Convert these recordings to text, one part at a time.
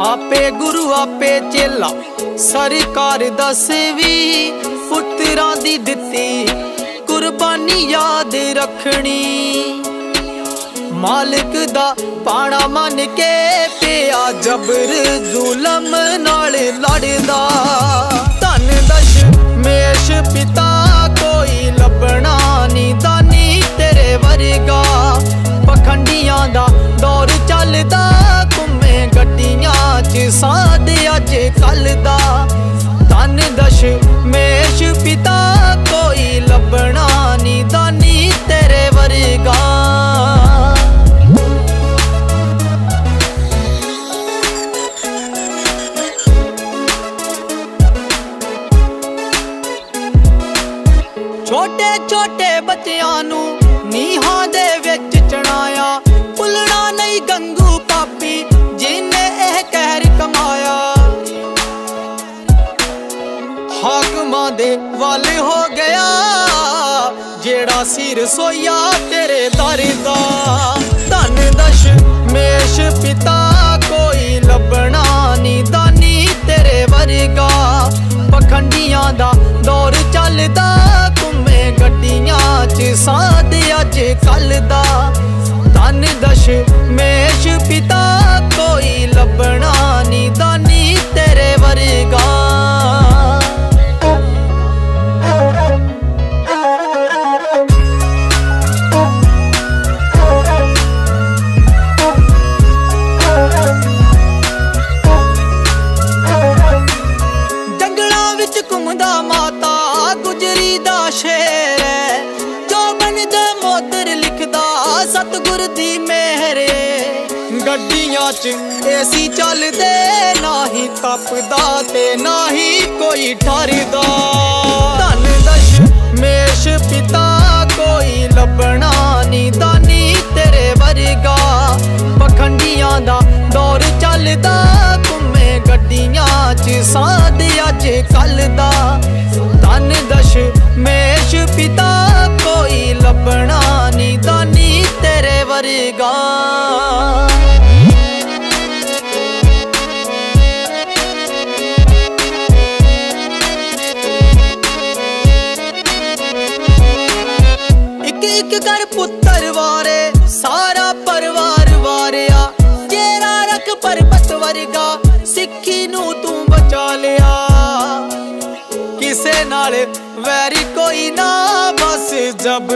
ਆਪੇ ਗੁਰੂ ਆਪੇ ਚੇਲਾ, ਸਰਕਾਰ ਦਸਵੀ ਪੁੱਤਰਾਂ ਦੀ ਦਿੱਤੀ ਕੁਰਬਾਨੀ ਯਾਦ ਰੱਖਣੀ। ਮਾਲਕ ਦਾ ਪਾਣਾ ਮੰਨ ਕੇ ਪਿਆ ਜਬਰ, ਜ਼ੁਲਮ ਨਾਲ ਲੜਦਾ। ਸਾਧ ਅੱਜ ਕੱਲ ਦਾ। ਧਨ ਦਸ਼ ਮੇਸ਼ ਪਿਤਾ ਕੋਈ ਲੱਭਣਾ ਨਹੀਂ ਦਾਨੀ ਤੇਰੇ ਵਰਗਾ। ਛੋਟੇ ਛੋਟੇ ਬੱਚਿਆਂ ਨੂੰ ਨੀਹਾਂ ਦੇ ਹਾਕਮਾਂ ਦੇ ਵੱਲ ਹੋ ਗਿਆ। ਜਿਹੜਾ ਸਿਰ ਸੋਇਆ ਤੇਰੇ ਦਰ ਦਾ। ਧਨ ਦਸ਼ ਮੇਸ਼ ਪਿਤਾ ਕੋਈ ਲੱਭਣਾ ਨਹੀਂ ਦਾਨੀ ਤੇਰੇ ਵਰਗਾ। ਪਖੰਡੀਆਂ ਦਾ ਦੌਰ ਚੱਲਦਾ ਘੁੰਮੇ ਗੱਡੀਆਂ 'ਚ ਸਾਧ ਅੱਜ ਕੱਲ ਦਾ। ਧਨ ਦਸ਼ ਮੇਸ਼ ਪਿਤਾ ਕੋਈ ਲੱਭਣਾ ਨਹੀਂ ਦਾਨੀ ਗੱਡੀਆਂ 'ਚ ਏਸੀ ਚੱਲਦੇ ਨਾਹੀ ਤਪਦਾ ਤੇ ਨਾਹੀ ਕੋਈ ਠਰਦਾ ਧਨ ਦਸ਼ ਮੇਸ਼ ਪਿਤਾ ਕੋਈ ਲੱਭਣਾ ਨਹੀਂ ਦਾਨੀ ਤੇਰੇ ਵਰਗਾ। ਪਖੰਡੀਆਂ ਦਾ ਦੌਰ ਚੱਲਦਾ, ਘੁੰਮੇ ਗੱਡੀਆਂ 'ਚ ਸਾਧ ਅੱਜ ਕੱਲ ਦਾ ਧਨ ਦਸ਼ ਮੇਸ਼ ਪਿਤਾ ਕੋਈ ਲੱਭਣਾ ਨਹੀਂ ਦਾਨੀ ਤੇਰੇ ਵਰਗਾ। ਇੱਕ ਕਰ ਪੁੱਤਰ ਵਾਰੇ, ਸਾਰਾ ਪਰਿਵਾਰ ਵਾਰਿਆ। ਤੇਰਾ ਰੱਖ ਪਰਬਤ ਵਰਗਾ, ਸਿੱਖੀ ਨੂੰ ਤੂੰ ਬਚਾ ਲਿਆ। ਕਿਸੇ ਨਾਲ ਵੈਰੀ ਕੋਈ ਨਾ ਬਸ ਜਬ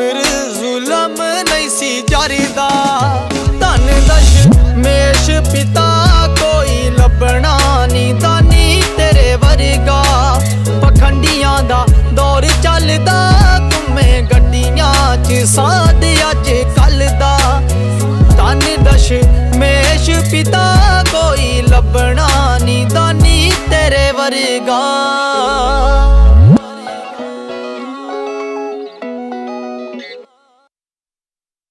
ਧਨ ਮੇਸ਼ ਪਿਤਾ ਕੋਈ ਲੱਭਣਾ ਨਹੀਂ ਦਾਨੀ ਤੇਰੇ ਵਰਗਾ।